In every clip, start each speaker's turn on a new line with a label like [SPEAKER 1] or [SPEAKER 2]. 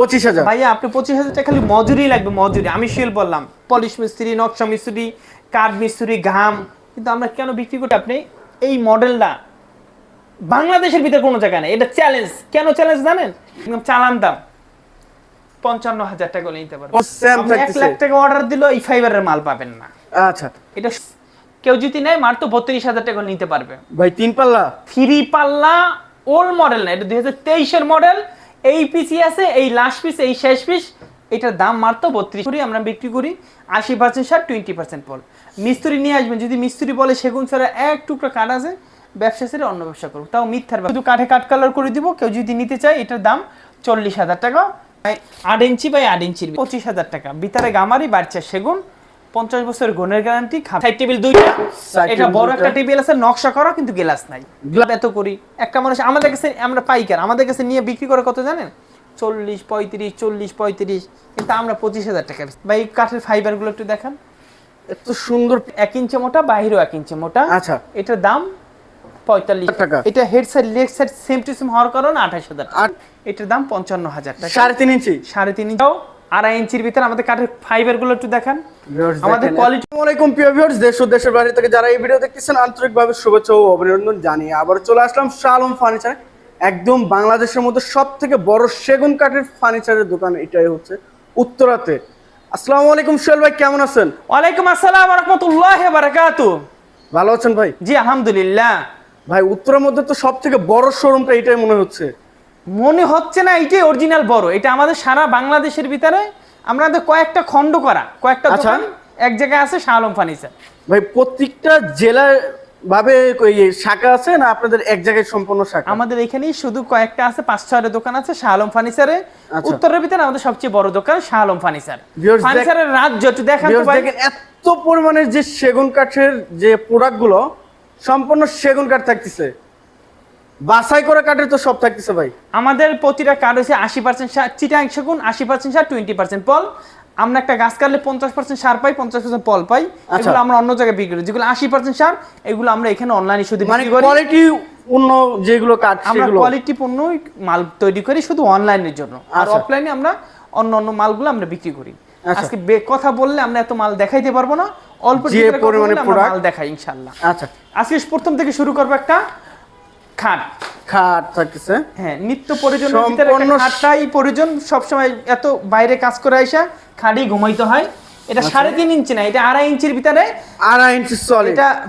[SPEAKER 1] পঁচিশ হাজার।
[SPEAKER 2] ভাইয়া আপনি পঁচিশ হাজার টাকা খালি মজুরি লাগবে মজুরি। আমি শিল বললাম পলিশ মিস্ত্রি নকশা মিস্ত্রি কাঠ মিস্ত্রি ঘাম। কিন্তু আমরা কেন বিক্রি করি আপনি? এই মডেলটা বাংলাদেশের ভিতরে কোনো জায়গায় নেই। এটা চ্যালেঞ্জ কেন চ্যালেঞ্জ জানেন? একদম চালান দাম। পঞ্চান্ন হাজার টাকা নিতে পারবেন। এক লাখ টাকা অর্ডার দিল এই ফাইবারের মাল পাবেন না।
[SPEAKER 1] আচ্ছা।
[SPEAKER 2] এটা কেউ যদি নেয় মার তো বত্রিশ হাজার টাকা নিতে পারবে।
[SPEAKER 1] ভাই তিন পাল্লা?
[SPEAKER 2] থ্রি পাল্লা ওল্ড মডেল না এটা দুই হাজার তেইশের মডেল এই পিসি আছে, এই লাস্ট পিস এই শেষ পিস এটার দাম মাত্র বত্রিশ করি আমরা বিক্রি করি, আশি পার্সেন্ট সার টোয়েন্টি পার্সেন্ট পল মিস্ত্রি নিয়ে আসবেন, যদি মিস্ত্রি বলে সেগুন ছাড়া এক টুকরা কাঠ আছে, ব্যবসা ছেড়ে অন্য ব্যবসা করুক। তাও মিথ্যার। শুধু কাঠে কাঠ কালার করে দিব, কেউ যদি নিতে চায়, এটার দাম চল্লিশ হাজার টাকা আট ইঞ্চি বাই আট ইঞ্চির। পঁচিশ হাজার টাকা। বিতারে গামারি, বাড়ছে সেগুন পঞ্চাশ বছরের গুণের গ্যারান্টি সাইড টেবিল দুইটা। এটা বড় একটা টেবিল আছে নকশা করা কিন্তু গ্লাস নাই। গ্লাস এত করি। একটা মানুষ আমাদের কাছে আমরা পাইকার আমাদের কাছে নিয়ে বিক্রি করে কত জানেন? চল্লিশ পঁয়ত্রিশ চল্লিশ পঁয়ত্রিশ। কিন্তু আমরা পঁচিশ হাজার টাকা। ভাই কাঠের ফাইবারগুলো একটু দেখান।
[SPEAKER 1] এত সুন্দর
[SPEAKER 2] এক ইঞ্চি মোটা বাহিরও এক ইঞ্চি মোটা।
[SPEAKER 1] আচ্ছা।
[SPEAKER 2] এটার দাম পঁয়তাল্লিশ
[SPEAKER 1] টাকা।
[SPEAKER 2] এটা head side leg side same to same হওয়ার কারণে আঠাশ হাজার। এটার দাম পঞ্চান্ন হাজার টাকা।
[SPEAKER 1] সাড়ে তিন ইঞ্চি।
[SPEAKER 2] সাড়ে তিন ইঞ্চিও আড়াই ইঞ্চির ভিতরে আমাদের কাঠের ফাইবারগুলো একটু দেখান। আমাদের কোয়ালিটি
[SPEAKER 1] আলাইকুম প্রিয় ভিউয়ার্স দেশ ও দেশের বাইরে থেকে যারা এই ভিডিও দেখতেছেন আন্তরিকভাবে শুভেচ্ছা ও অভিনন্দন জানিয়ে আবার চলে আসলাম শালম ফার্নিচার একদম বাংলাদেশের মধ্যে সব থেকে বড় সেগুন কাঠের ফার্নিচারের দোকান এটাই হচ্ছে উত্তরাতে। আসসালামু আলাইকুম সোহেল ভাই কেমন আছেন?
[SPEAKER 2] ওয়ালাইকুম আসসালাম রহমতুল্লাহ বারাকাতু।
[SPEAKER 1] ভালো আছেন ভাই?
[SPEAKER 2] জি আলহামদুলিল্লাহ।
[SPEAKER 1] ভাই উত্তরের মধ্যে তো সব থেকে বড় শোরুমটা এটাই মনে হচ্ছে।
[SPEAKER 2] মনে হচ্ছে না এইটাই অরিজিনাল বড় এটা আমাদের সারা বাংলাদেশের ভিতরে আমাদের কয়েকটা খণ্ড করা কয়েকটা
[SPEAKER 1] আচ্ছা।
[SPEAKER 2] দোকান এক জায়গায় আছে শাহ আলম ফার্নিচার।
[SPEAKER 1] ভাই প্রত্যেকটা জেলার ভাবে শাখা আছে না আপনাদের এক জায়গায় সম্পূর্ণ শাখা?
[SPEAKER 2] আমাদের এখানেই শুধু কয়েকটা আছে পাঁচ ছয়টা দোকান আছে শাহ আলম ফার্নিচারে।
[SPEAKER 1] আচ্ছা।
[SPEAKER 2] উত্তরের ভিতরে আমাদের সবচেয়ে বড় দোকান শাহ আলম ফার্নিচার। ফার্নিচারের রাজ্য একটু দেখান
[SPEAKER 1] এত পরিমাণের যে সেগুন কাঠের যে প্রোডাক্টগুলো সম্পূর্ণ সেগুন কাঠ থাকতেছে। বাছাই করা কাঠের তো সব থাকতেছে ভাই।
[SPEAKER 2] আমাদের প্রতিটা কার্ড হচ্ছে আশি পার্সেন্ট সার চিটাং সেগুন আশি পার্সেন্ট সার টোয়েন্টি পার্সেন্ট পল। আমরা একটা গাছ কাটলে পঞ্চাশ পার্সেন্ট সার পাই পঞ্চাশ পার্সেন্ট পল পাই।
[SPEAKER 1] আচ্ছা।
[SPEAKER 2] এগুলো আমরা অন্য জায়গায় বিক্রি করি। যেগুলো আশি পার্সেন্ট সার এগুলো আমরা এখানে অনলাইনে শুধু
[SPEAKER 1] মানে কোয়ালিটি অন্য যেগুলো কাঠ
[SPEAKER 2] আমরা কোয়ালিটি পণ্য মাল তৈরি করি শুধু অনলাইনের জন্য। আর
[SPEAKER 1] আচ্ছা।
[SPEAKER 2] অফলাইনে আমরা অন্য অন্য মালগুলো আমরা বিক্রি করি।
[SPEAKER 1] আচ্ছা।
[SPEAKER 2] আজকে কথা বললে আমরা এত মাল দেখাইতে পারব না। অল্প
[SPEAKER 1] যে পরিমাণে
[SPEAKER 2] মাল দেখাই ইনশাআল্লাহ
[SPEAKER 1] আচ্ছা।
[SPEAKER 2] আজকে প্রথম থেকে শুরু করব একটা খাট।
[SPEAKER 1] খাট থাকতেছে।
[SPEAKER 2] হ্যাঁ নিত্য একটা
[SPEAKER 1] সম্পূর্ণ-
[SPEAKER 2] খাটটাই প্রয়োজন সবসময় এত বাইরে কাজ করে আইসা খাটেই ঘুমাইতে হয়। এটা
[SPEAKER 1] আচ্ছা।
[SPEAKER 2] সাড়ে তিন ইঞ্চি না এটা আড়াই ইঞ্চির ভিতরে।
[SPEAKER 1] আড়াই ইঞ্চি সলিড
[SPEAKER 2] এটা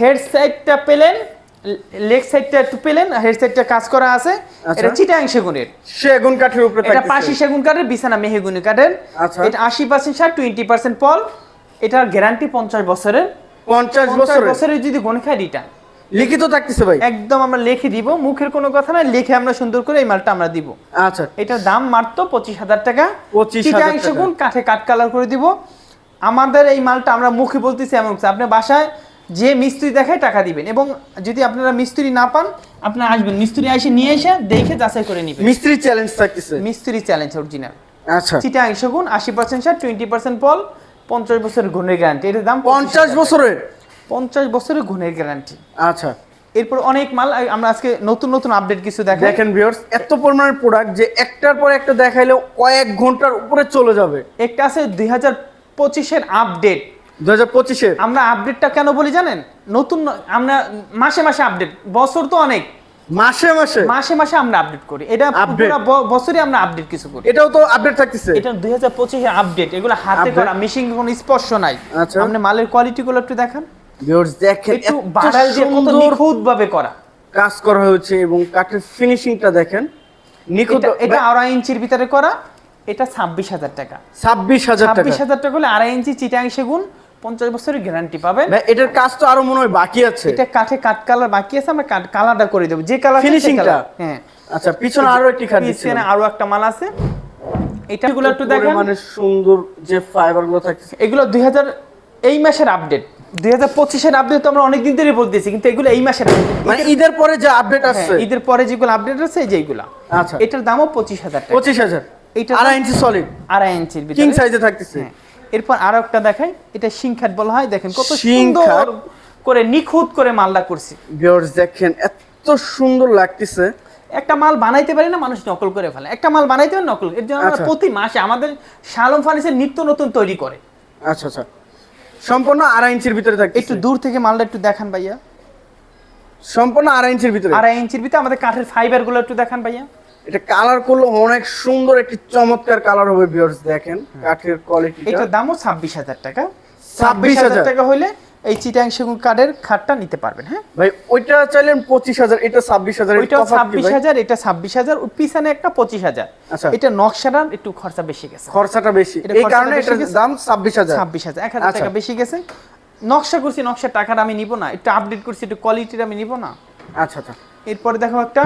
[SPEAKER 2] হেড সাইডটা পেলেন লেগ সাইডটা একটু পেলেন হেড সাইডটা কাজ করা আছে।
[SPEAKER 1] আচ্ছা।
[SPEAKER 2] এটা চিটাং সেগুনের।
[SPEAKER 1] সেগুন কাঠের উপরে
[SPEAKER 2] এটা পাশি সেগুন কাঠের বিছানা মেহেগুনি কাঠের।
[SPEAKER 1] আচ্ছা।
[SPEAKER 2] এটা আশি পার্সেন্ট সার টোয়েন্টি পার্সেন্ট পল। এটার গ্যারান্টি পঞ্চাশ বছরের।
[SPEAKER 1] পঞ্চাশ বছরের?
[SPEAKER 2] যদি গণ খায় রিটার্ন
[SPEAKER 1] লিখিত থাকতেছে ভাই।
[SPEAKER 2] একদম আমরা লিখে দিব মুখের কোনো কথা না লিখে আমরা সুন্দর করে এই মালটা আমরা দিব।
[SPEAKER 1] আচ্ছা।
[SPEAKER 2] এটার দাম মাত্র পঁচিশ হাজার টাকা।
[SPEAKER 1] 25,000
[SPEAKER 2] চিটাং
[SPEAKER 1] টাকা।
[SPEAKER 2] সেগুন কাঠে কাঠ কালার করে দিব। আমাদের এই মালটা আমরা মুখে বলতেছি এমন। আপনি বাসায় যে মিস্ত্রি দেখায় টাকা দিবেন এবং যদি আপনারা মিস্ত্রি না পান আপনারা আসবেন। মিস্ত্রি এসে নিয়ে এসে দেখে যাচাই করে নেবেন।
[SPEAKER 1] মিস্ত্রি চ্যালেঞ্জ থাকতেছে।
[SPEAKER 2] মিস্ত্রি চ্যালেঞ্জ অরিজিনাল
[SPEAKER 1] আচ্ছা।
[SPEAKER 2] চিটাং সেগুন আশি পার্সেন্ট সার টোয়েন্টি পার্সেন্ট পল পঞ্চাশ বছরের গুণের গ্যারান্টি এটার দাম
[SPEAKER 1] পঞ্চাশ বছরের?
[SPEAKER 2] পঞ্চাশ বছরের গুণের গ্যারান্টি
[SPEAKER 1] আচ্ছা।
[SPEAKER 2] এরপর অনেক মাল আমরা আজকে নতুন নতুন আপডেট কিছু দেখাই।
[SPEAKER 1] দেখেন ভিউয়ার্স এত পরিমাণের প্রোডাক্ট যে একটার পর একটা দেখাইলেও কয়েক ঘণ্টার উপরে চলে যাবে।
[SPEAKER 2] একটা আছে দুই হাজার পঁচিশের আপডেট
[SPEAKER 1] দু হাজার পঁচিশের?
[SPEAKER 2] আমরা আপডেটটা কেন বলি জানেন? নতুন আমরা মাসে মাসে আপডেট বছর তো অনেক।
[SPEAKER 1] মাসে মাসে?
[SPEAKER 2] মাসে মাসে আমরা আপডেট করি। এটা? পুরো বছরই আমরা আপডেট কিছু করি।
[SPEAKER 1] এটাও তো আপডেট থাকতেছে।
[SPEAKER 2] এটা দুই হাজার পঁচিশের আপডেট এগুলো হাতে করা মেশিন কোনো স্পর্শ নাই।
[SPEAKER 1] আচ্ছা।
[SPEAKER 2] আপনি মালের কোয়ালিটি গুলো একটু দেখান।
[SPEAKER 1] ভিউয়ার্স দেখেন
[SPEAKER 2] একটু বাড়াল দিয়ে কত
[SPEAKER 1] সুন্দর
[SPEAKER 2] নিখুঁত ভাবে করা।
[SPEAKER 1] কাজ করা হয়েছে এবং কাঠের ফিনিশিংটা দেখেন। নিখুঁত
[SPEAKER 2] এটা- আড়াই ইঞ্চির ভিতরে করা এটা ছাব্বিশ হাজার টাকা।
[SPEAKER 1] ছাব্বিশ হাজার টাকা।
[SPEAKER 2] ছাব্বিশ হাজার টাকা হলে আড়াই ইঞ্চি চিটাং সেগুন পঞ্চাশ বছরের গ্যারান্টি পাবেন।
[SPEAKER 1] এটার কাজ তো আরও মনে হয় বাকি আছে।
[SPEAKER 2] এটা কাঠে কাঠ কালার বাকি আছে আমরা কাঠ কালারটা করে দেবো। যে কালার
[SPEAKER 1] Finishing-টা?
[SPEAKER 2] হ্যাঁ।
[SPEAKER 1] আচ্ছা পিছনে আরও একটি খাট
[SPEAKER 2] পিছনে আরও একটা মাল আছে। এটা এগুলো একটু দেখেন।
[SPEAKER 1] মানে সুন্দর যে ফাইবারগুলো থাকছে
[SPEAKER 2] এগুলো দুই হাজার এই মাসের আপডেট দুই হাজার পঁচিশের আপডেট তো আমরা অনেকদিন ধরে বলতেছি কিন্তু এগুলো এই মাসের
[SPEAKER 1] মানে ঈদের পরে যে আপডেট
[SPEAKER 2] হ্যাঁ,
[SPEAKER 1] আসছে।
[SPEAKER 2] ঈদের পরে যেগুলো আপডেট আছে যেগুলো।
[SPEAKER 1] আচ্ছা।
[SPEAKER 2] এটার দামও পঁচিশ হাজার টাকা।
[SPEAKER 1] পঁচিশ হাজার।
[SPEAKER 2] এইটার
[SPEAKER 1] আড়াই ইঞ্চি সলিড
[SPEAKER 2] আড়াই ইঞ্চির
[SPEAKER 1] কিং সাইজে থাকতেছে।
[SPEAKER 2] হ্যাঁ। এরপর আরও একটা দেখাই এটা সিংখাট বলা হয় দেখেন কত সুন্দর করে নিখুঁত করে মালটা করছি।
[SPEAKER 1] ভিউয়ার্স দেখেন এত সুন্দর লাগতেছে।
[SPEAKER 2] একটা মাল বানাইতে পারি না মানুষ নকল করে ফেলে। একটা মাল বানাইতে পারে নকল। এর জন্য আমরা
[SPEAKER 1] আচ্ছা।
[SPEAKER 2] প্রতি মাসে আমাদের শালম ফার্নিচার নিত্য নতুন তৈরি করে।
[SPEAKER 1] আচ্ছা আচ্ছা। সম্পূর্ণ আড়াই ইঞ্চির ভিতরে থাকে
[SPEAKER 2] একটু দূর থেকে মালটা একটু দেখান ভাইয়া।
[SPEAKER 1] সম্পূর্ণ আড়াই ইঞ্চির ভিতরে।
[SPEAKER 2] আড়াই ইঞ্চির ভিতরে আমাদের কাঠের ফাইবারগুলো একটু দেখান ভাইয়া।
[SPEAKER 1] এটা কালার করলে অনেক সুন্দর একটি চমৎকার কালার হবে ভিউয়ার্স দেখেন কাঠের কোয়ালিটিটা
[SPEAKER 2] এটার দামও ছাব্বিশ হাজার টাকা।
[SPEAKER 1] 26,000
[SPEAKER 2] টাকা হলে এই চিটাং সেগুন কাঠের খাটটা নিতে পারবেন হ্যাঁ?
[SPEAKER 1] ভাই ওইটা চাইলেন পঁচিশ হাজার এটা ছাব্বিশ হাজার
[SPEAKER 2] ওইটা ছাব্বিশ হাজার এটা ছাব্বিশ হাজার পিছনে একটা পঁচিশ হাজার।
[SPEAKER 1] আচ্ছা।
[SPEAKER 2] এটা নকশাটা একটু খরচা বেশি গেছে।
[SPEAKER 1] খরচাটা বেশি। এই কারণে এটার দাম ছাব্বিশ হাজার।
[SPEAKER 2] ছাব্বিশ হাজার এক হাজার
[SPEAKER 1] আচ্ছা।
[SPEAKER 2] টাকা বেশি গেছে। নকশা করছি নকশার টাকাটা আমি নিব না। একটু আপডেট করছি একটু কোয়ালিটির আমি নিব না?
[SPEAKER 1] আচ্ছা আচ্ছা।
[SPEAKER 2] এরপরে দেখো একটা।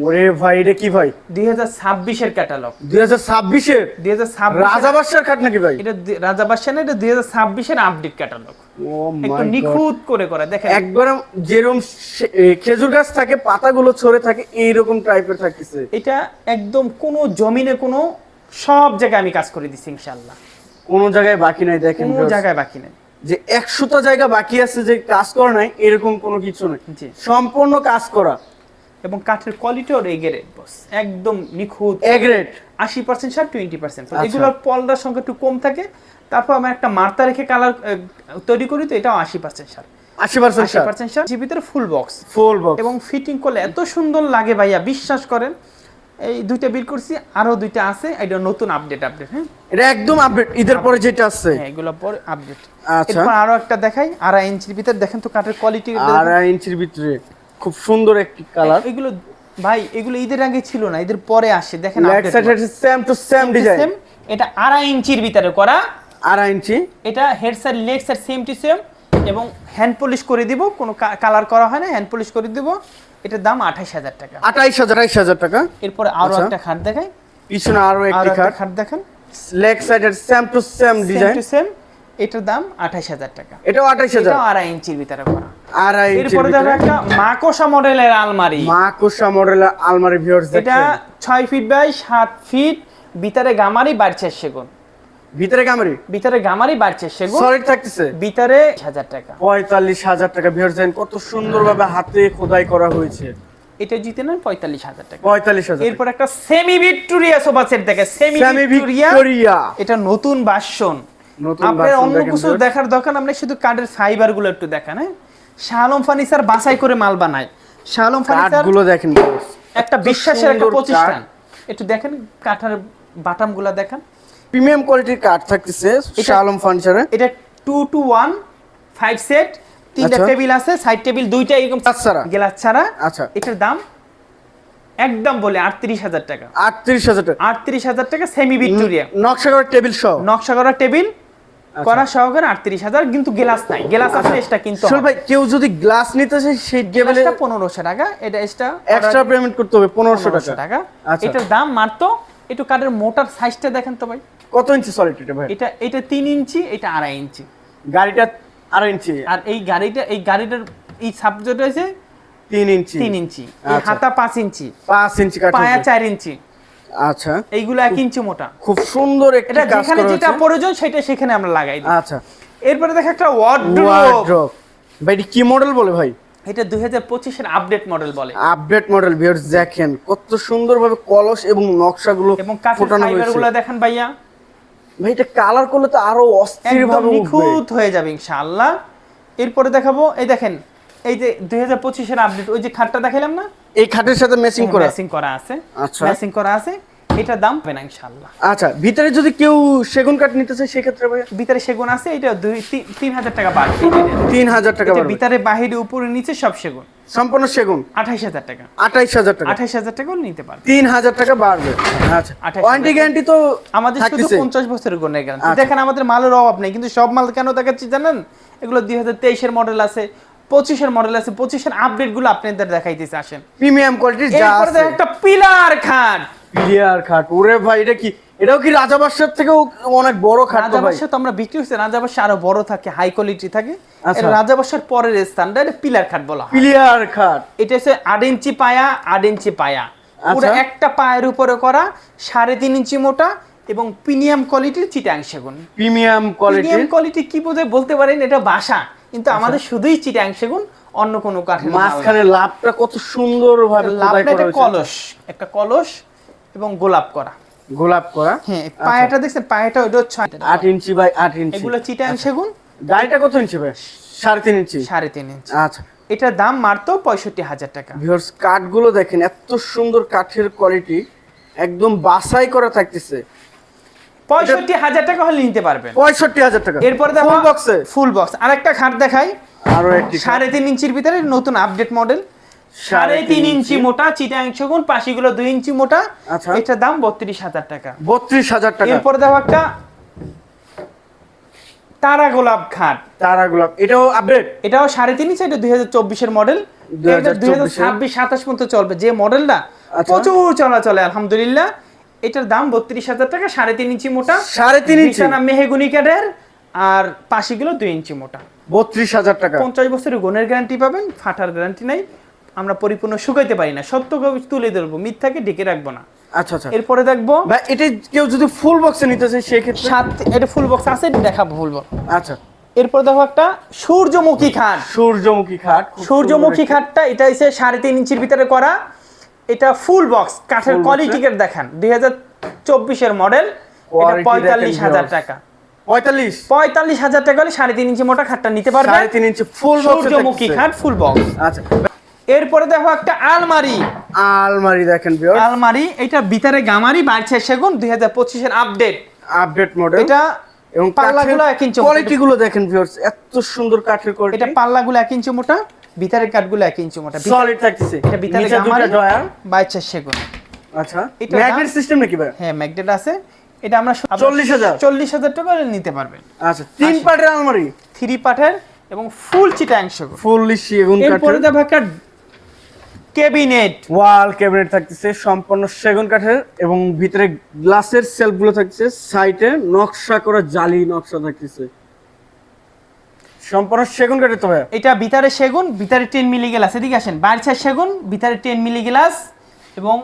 [SPEAKER 1] ওরে ভাই এটা কি ভাই?
[SPEAKER 2] দুই হাজার ছাব্বিশের ক্যাটালগ
[SPEAKER 1] দুই হাজার ছাব্বিশের?
[SPEAKER 2] দুই হাজার ছাব্বিশ
[SPEAKER 1] রাজা বাদশার খাট নাকি ভাই?
[SPEAKER 2] এটা দু- রাজা বাদশাহ না এটা দুই হাজার ছাব্বিশের আপডেট ক্যাটালগ
[SPEAKER 1] ও
[SPEAKER 2] একটু নিখুঁত করে করা দেখেন।
[SPEAKER 1] একবার যেরকম খেজুর গাছ থাকে পাতাগুলো ছড়ে থাকে এইরকম টাইপের থাকতেছে।
[SPEAKER 2] এটা একদম কোনো জমিনে কোনো সব জায়গায় আমি কাজ করে দিচ্ছি ইনশাল্লাহ
[SPEAKER 1] কোনো জায়গায় বাকি নাই দেখেন
[SPEAKER 2] কোনো জায়গায় বাকি নাই।
[SPEAKER 1] যে একশোটা জায়গা বাকি আছে যে কাজ করা নাই এরকম কোনো কিছু নেই। সম্পূর্ণ কাজ করা।
[SPEAKER 2] এবং কাঠের কোয়ালিটিও এগেরে বস একদম নিখুঁত।
[SPEAKER 1] এগ্রেড
[SPEAKER 2] আশি পার্সেন্ট সার টোয়েন্টি পার্সেন্ট। এগুলোর পলটার সংখ্যা একটু কম থাকে। তারপর আমি একটা মার্তা রেখে কালার তৈরি করি তো এটাও আশি পার্সেন্ট সার
[SPEAKER 1] আশি পার্সেন্ট
[SPEAKER 2] আশি পার্সেন্ট সার জিবিতে ফুল বক্স
[SPEAKER 1] ফুল বক্স
[SPEAKER 2] এবং ফিটিং করলে এত সুন্দর লাগে ভাইয়া বিশ্বাস করেন। এই দুইটা বিল করছি আরও দুইটা আছে এটা নতুন আপডেট আপডেট হ্যাঁ?
[SPEAKER 1] এটা একদম আপডেট ঈদের পরে যেটা আছে।
[SPEAKER 2] হ্যাঁ এগুলো পরে আপডেট
[SPEAKER 1] আচ্ছা।
[SPEAKER 2] এরপর আরও একটা দেখাই আড়াই ইঞ্চির ভিতরে। দেখেন তো কাঠের কোয়ালিটি
[SPEAKER 1] আড়াই ইঞ্চির ভিতরে। খুব সুন্দর একটি কালার
[SPEAKER 2] এগুলো ভাই এগুলো ঈদের আগে ছিল না ঈদের পরে আসে দেখেন
[SPEAKER 1] সেম টু সেম ডিজাইন
[SPEAKER 2] এটা আড়াই ইঞ্চির ভিতরে করা।
[SPEAKER 1] আড়াই ইঞ্চি।
[SPEAKER 2] এটা head side leg side same to same এবং হ্যান্ড পলিশ করে দিব কোনো কালার করা হয় না হ্যান্ড পলিশ করে দিব। এটার দাম আঠাশ হাজার টাকা।
[SPEAKER 1] আঠাইশ হাজার আঠাইশ হাজার টাকা।
[SPEAKER 2] এরপরে আরও
[SPEAKER 1] আচ্ছা।
[SPEAKER 2] একটা খাট দেখাই।
[SPEAKER 1] পিছনে আরও
[SPEAKER 2] আরও
[SPEAKER 1] একটি খাট।
[SPEAKER 2] খাট দেখেন।
[SPEAKER 1] লেগ সাইডের same to same design
[SPEAKER 2] same to same এটার দাম আঠাশ হাজার টাকা।
[SPEAKER 1] এটাও আঠাইশ হাজার।
[SPEAKER 2] এটাও আড়াই ইঞ্চির ভিতরে করা।
[SPEAKER 1] আড়াই ইঞ্চির
[SPEAKER 2] এরপরে দেখো একটা মাকোসা মডেলের আলমারি।
[SPEAKER 1] মা মডেলের আলমারি ভিউয়ার্স
[SPEAKER 2] এটা
[SPEAKER 1] দেখেন
[SPEAKER 2] ফিট বাই সাত ফিট ভিতরে গামারি বাড়ছে সেগুন।
[SPEAKER 1] ভিতরে কামড়ি
[SPEAKER 2] ভিতরে গামারি বাড়ছে সেগুন।
[SPEAKER 1] সলিড থাকতেছে?
[SPEAKER 2] ভিতরে হাজার টাকা।
[SPEAKER 1] পঁয়তাল্লিশ হাজার টাকা ভিউয়ার্স কত সুন্দরভাবে হাতে খোদাই করা হয়েছে।
[SPEAKER 2] এটা জিতে নেন পঁয়তাল্লিশ হাজার টাকা।
[SPEAKER 1] পঁয়তাল্লিশ হাজার
[SPEAKER 2] এরপর একটা সেমি ভিক্টোরিয়া সোফা সেট দেখে সেমি ভিক্টোরিয়া এটা নতুন বাসন আপনার অন্য কিছু দেখার দরকার আমরা শুধু কাঠের ফাইবারগুলো একটু দেখান হ্যাঁ? শালম ফার্নিচার বাছাই করে মাল বানায়। শালম ফার্নিচার
[SPEAKER 1] কাঠগুলো দেখেন
[SPEAKER 2] একটা বিশ্বাসের একটা প্রতিষ্ঠান। একটু দেখেন কাঠের বাটামগুলা দেখেন।
[SPEAKER 1] প্রিমিয়াম কোয়ালিটির কাঠ থাকতেছে শালম ফার্নিচারে।
[SPEAKER 2] এটা two two one five set তিনটা
[SPEAKER 1] আচ্ছা।
[SPEAKER 2] টেবিল আছে সাইড টেবিল দুইটা এরকম
[SPEAKER 1] ছাড়া।
[SPEAKER 2] গ্লাস ছাড়া।
[SPEAKER 1] আচ্ছা।
[SPEAKER 2] এটার দাম একদম বলে আটত্রিশ হাজার টাকা।
[SPEAKER 1] আটত্রিশ হাজার টাকা।
[SPEAKER 2] আটত্রিশ হাজার টাকা সেমি ভিক্টোরিয়া
[SPEAKER 1] নকশা করা টেবিল সহ।
[SPEAKER 2] নকশা করা টেবিল করা সহকারে আটত্রিশ হাজার কিন্তু গ্লাস নাই। গ্লাস আছে এক্সট্রা কিন্তু
[SPEAKER 1] ভাই কেউ যদি গ্লাস নিতে চায় সেই টেবিলে
[SPEAKER 2] পনেরোশো টাকা এটা এক্সট্রা
[SPEAKER 1] এক্সট্রা পেমেন্ট করতে হবে পনেরোশো টাকা। আচ্ছা।
[SPEAKER 2] এটার দাম মারতো একটু কাঠের মোটার সাইজটা দেখেন তো ভাই।
[SPEAKER 1] কত ইঞ্চি সলিড এটা ভাই?
[SPEAKER 2] এটা এটা তিন ইঞ্চি এটা আড়াই ইঞ্চি।
[SPEAKER 1] গাড়িটা আড়াই ইঞ্চি।
[SPEAKER 2] আর এই গাড়িটা এই গাড়িটার এই সাবজেক্ট হয়েছে
[SPEAKER 1] তিন ইঞ্চি।
[SPEAKER 2] তিন ইঞ্চি।
[SPEAKER 1] আচ্ছা।
[SPEAKER 2] হাতা পাঁচ ইঞ্চি।
[SPEAKER 1] পাঁচ ইঞ্চি
[SPEAKER 2] পায়া চার ইঞ্চি।
[SPEAKER 1] আচ্ছা।
[SPEAKER 2] এইগুলো এক ইঞ্চি মোটা।
[SPEAKER 1] খুব সুন্দর একটি
[SPEAKER 2] এটা যেখানে যেটা প্রয়োজন সেটা সেখানে আমরা লাগাই দিই।
[SPEAKER 1] আচ্ছা।
[SPEAKER 2] এরপরে দেখো একটা ওয়ার্ড্রোব
[SPEAKER 1] ভাই কি মডেল বলে ভাই?
[SPEAKER 2] এটা দুই হাজার পঁচিশের আপডেট মডেল বলে।
[SPEAKER 1] আপডেট মডেল ভিউয়ার্স দেখেন কত সুন্দরভাবে কলস এবং নকশাগুলো
[SPEAKER 2] এবং কাঠের
[SPEAKER 1] ফোটানো
[SPEAKER 2] ফাইবার
[SPEAKER 1] হয়েছে।
[SPEAKER 2] গুলো দেখেন ভাইয়া।
[SPEAKER 1] ভাই এটা কালার করলে তো আরও অস্থির ভাবে
[SPEAKER 2] নিখুঁত হয়ে যাবে ইনশাআল্লাহ। এরপরে দেখাবো এই দেখেন এই যে দুই হাজার পঁচিশের আপডেট ওই যে খাটটা দেখালাম না?
[SPEAKER 1] এই খাটের সাথে ম্যাচিং করা?
[SPEAKER 2] ম্যাচিং করা আছে।
[SPEAKER 1] আচ্ছা।
[SPEAKER 2] ম্যাচিং করা আছে। এটার দাম হবে না ইনশাআল্লাহ।
[SPEAKER 1] আচ্ছা ভিতরে যদি কেউ সেগুন কাঠ নিতে চায় সেক্ষেত্রে ভাই
[SPEAKER 2] ভিতরে সেগুন আছে এটা দুই তি- তিন হাজার টাকা বাড়বে। এই যে এটা।
[SPEAKER 1] তিন হাজার টাকা
[SPEAKER 2] এটা ভিতরে বাহিরে উপরে নিচে সব সেগুন।
[SPEAKER 1] সম্পূর্ণ সেগুন?
[SPEAKER 2] আঠাইশ হাজার টাকা।
[SPEAKER 1] আঠাইশ হাজার টাকা।
[SPEAKER 2] আঠাইশ হাজার টাকাও নিতে পারবে।
[SPEAKER 1] তিন হাজার টাকা বাড়বে। আচ্ছা।
[SPEAKER 2] 28,000
[SPEAKER 1] ওয়ারেন্টি গ্যারান্টি তো
[SPEAKER 2] আমাদের শুধু
[SPEAKER 1] থাকতেছে।
[SPEAKER 2] পঞ্চাশ বছরের গুণের গ্যারান্টি
[SPEAKER 1] আচ্ছা।
[SPEAKER 2] দেখেন আমাদের মালের অভাব নেই কিন্তু সব মাল কেন দেখাচ্ছি জানেন? এগুলো দুই হাজার তেইশের মডেল আছে পঁচিশের মডেল আছে পঁচিশের আপডেটগুলো আপনাদের দেখাইতেছে আসেন।
[SPEAKER 1] প্রিমিয়াম কোয়ালিটির যা আছে।
[SPEAKER 2] একটা পিলার খাট।
[SPEAKER 1] ক্লিয়ার খাট ওরে ভাই এটা কি এটাও কি রাজাবাসার থেকেও অনেক বড় খাট
[SPEAKER 2] রাজাবাসা তো আমরা বিক্রি হচ্ছে রাজাবাসা আরও বড় থাকে হাই কোয়ালিটি থাকে।
[SPEAKER 1] আচ্ছা।
[SPEAKER 2] রাজাবাসার পরের স্থানটা পিলার খাট বলা হয়।
[SPEAKER 1] ক্লিয়ার খাট।
[SPEAKER 2] এটা হচ্ছে আট ইঞ্চি পায়া আট ইঞ্চি পায়া। পুরো
[SPEAKER 1] আচ্ছা।
[SPEAKER 2] একটা পায়ের উপরে করা সাড়ে তিন ইঞ্চি মোটা এবং প্রিমিয়াম কোয়ালিটির চিটাং সেগুন।
[SPEAKER 1] প্রিমিয়াম কোয়ালিটি
[SPEAKER 2] প্রিমিয়াম কোয়ালিটি কি বোঝায় বলতে পারেন এটা বাসা। কিন্তু আমাদের শুধুই চিটাং সেগুন অন্য কোনো কাঠের
[SPEAKER 1] মাঝখানে লাভটা কত সুন্দর ভাবে
[SPEAKER 2] লাভটা একটা কলস একটা কলস এবং গোলাপ করা।
[SPEAKER 1] গোলাপ করা?
[SPEAKER 2] হ্যাঁ পায়াটা দেখছেন পায়াটা ওইটা হচ্ছে
[SPEAKER 1] আট ইঞ্চি বাই আট ইঞ্চি।
[SPEAKER 2] এগুলো চিটাং সেগুন।
[SPEAKER 1] গাড়িটা কত ইঞ্চি ভাই? সাড়ে তিন ইঞ্চি?
[SPEAKER 2] সাড়ে তিন ইঞ্চি।
[SPEAKER 1] আচ্ছা।
[SPEAKER 2] এটার দাম মারতো পঁয়ষট্টি হাজার টাকা।
[SPEAKER 1] ভিউয়ার্স কাঠগুলো দেখেন এত সুন্দর কাঠের কোয়ালিটি একদম বাছাই করা থাকতেছে।
[SPEAKER 2] পঁয়ষট্টি হাজার টাকা হলে নিতে পারবেন।
[SPEAKER 1] পঁয়ষট্টি হাজার টাকা।
[SPEAKER 2] এরপরে দেখো
[SPEAKER 1] ফুল বক্সে
[SPEAKER 2] ফুল বক্স আরেকটা খাট দেখাই।
[SPEAKER 1] আরও একটি
[SPEAKER 2] সাড়ে তিন ইঞ্চির ভিতরে নতুন আপডেট মডেল সাড়ে তিন ইঞ্চি মোটা চিটাং সেগুন পাশিগুলো দুই ইঞ্চি মোটা।
[SPEAKER 1] আচ্ছা।
[SPEAKER 2] এটার দাম বত্রিশ হাজার টাকা।
[SPEAKER 1] বত্রিশ হাজার টাকা।
[SPEAKER 2] এরপরে দেখো একটা তারা গোলাপ খাট।
[SPEAKER 1] তারা গোলাপ। এটাও আপডেট
[SPEAKER 2] এটাও সাড়ে তিন ইঞ্চি এটা দুই হাজার চব্বিশের মডেল দুই হাজার
[SPEAKER 1] 2024
[SPEAKER 2] ছাব্বিশ সাতাশ পর্যন্ত চলবে। যে মডেলটা
[SPEAKER 1] আচ্ছা।
[SPEAKER 2] প্রচুর চলা চলে আলহামদুলিল্লাহ। এটার দাম বত্রিশ হাজার টাকা সাড়ে তিন ইঞ্চি মোটা
[SPEAKER 1] সাড়ে তিন ইঞ্চি।
[SPEAKER 2] মেহেগুনি কাঠের আর পাশিগুলো দুই ইঞ্চি মোটা।
[SPEAKER 1] বত্রিশ হাজার টাকা।
[SPEAKER 2] পঞ্চাশ বছরের গুণের গ্যারান্টি পাবেন ফাটার গ্যারান্টি নাই। আমরা পরিপূর্ণ শুকাইতে পারি না সত্য তুলে ধরবো মিথ্যাকে ডেকে রাখব না।
[SPEAKER 1] আচ্ছা আচ্ছা।
[SPEAKER 2] এরপরে দেখব
[SPEAKER 1] এটা কেউ যদি ফুল বক্সে নিতে চায় সেক্ষেত্রে
[SPEAKER 2] সাত এটা ফুল বক্স আছে দেখাবো ফুল বক্স
[SPEAKER 1] আচ্ছা।
[SPEAKER 2] এরপর দেখো একটা সূর্যমুখী খাট।
[SPEAKER 1] সূর্যমুখী খাট।
[SPEAKER 2] সূর্যমুখী খাটটা এটা হচ্ছে সাড়ে তিন ইঞ্চির ভিতরে করা। এটা ফুল বক্স কাঠের
[SPEAKER 1] box,
[SPEAKER 2] কোয়ালিটিকে দেখান দুই হাজার চব্বিশের মডেল এটা পঁয়তাল্লিশ হাজার। টাকা।
[SPEAKER 1] পঁয়তাল্লিশ?
[SPEAKER 2] পঁয়তাল্লিশ হাজার টাকা হলে সাড়ে তিন ইঞ্চি মোটা খাটটা নিতে পারবে
[SPEAKER 1] সাড়ে তিন ইঞ্চি ফুল
[SPEAKER 2] সূর্যমুখী খাট ফুল বক্স
[SPEAKER 1] আচ্ছা।
[SPEAKER 2] এরপরে দেখো একটা আলমারি।
[SPEAKER 1] আলমারি দেখেন
[SPEAKER 2] আলমারি এটা ভিতরে গামারি বাড়ছে সেগুন দুই হাজার পঁচিশের আপডেট
[SPEAKER 1] আপডেট মডেল
[SPEAKER 2] এটা
[SPEAKER 1] এবং
[SPEAKER 2] পাল্লাগুলো এক ইঞ্চি।
[SPEAKER 1] কোয়ালিটি গুলো দেখেন ভিউয়ার্স এত সুন্দর কাঠের কোয়ালিটি
[SPEAKER 2] এটা পাল্লাগুলো এক ইঞ্চি মোটা। ভিতরের কাঠগুলো এক ইঞ্চি মোটা। ভিতরে-
[SPEAKER 1] সলিড থাকতেছে।
[SPEAKER 2] এটা ভিতরে
[SPEAKER 1] নিচে দুটো
[SPEAKER 2] গামারি
[SPEAKER 1] ড্রয়ার
[SPEAKER 2] বাইছে সেগুন।
[SPEAKER 1] আচ্ছা।
[SPEAKER 2] দাম-
[SPEAKER 1] ম্যাগনেট সিস্টেম নাকি ভাই?
[SPEAKER 2] হ্যাঁ ম্যাগনেট আছে। এটা আমরা
[SPEAKER 1] 40,000
[SPEAKER 2] চল্লিশ হাজার। টাকা হলে নিতে পারবেন।
[SPEAKER 1] আচ্ছা তিন পার্টের আলমারি।
[SPEAKER 2] থ্রি পার্টের এবং ফুল চিটাং সেগুন।
[SPEAKER 1] ফুললি সেগুন
[SPEAKER 2] এরপরে
[SPEAKER 1] কাঠের
[SPEAKER 2] দেখো একটা ক্যাবিনেট।
[SPEAKER 1] ওয়াল ক্যাবিনেট থাকতেছে সম্পূর্ণ সেগুন কাঠের এবং ভিতরে গ্লাসের সেলফগুলো থাকতেছে সাইডে নকশা করা জালি নকশা থাকতেছে। সম্পূর্ণ সেগুন কাঠের তো ভাই
[SPEAKER 2] এটা ভিতরে সেগুন ভিতরে টেন মিলি গ্লাস এদিকে আসেন বাইরের সেগুন ভিতরে টেন মিলি গ্লাস এবং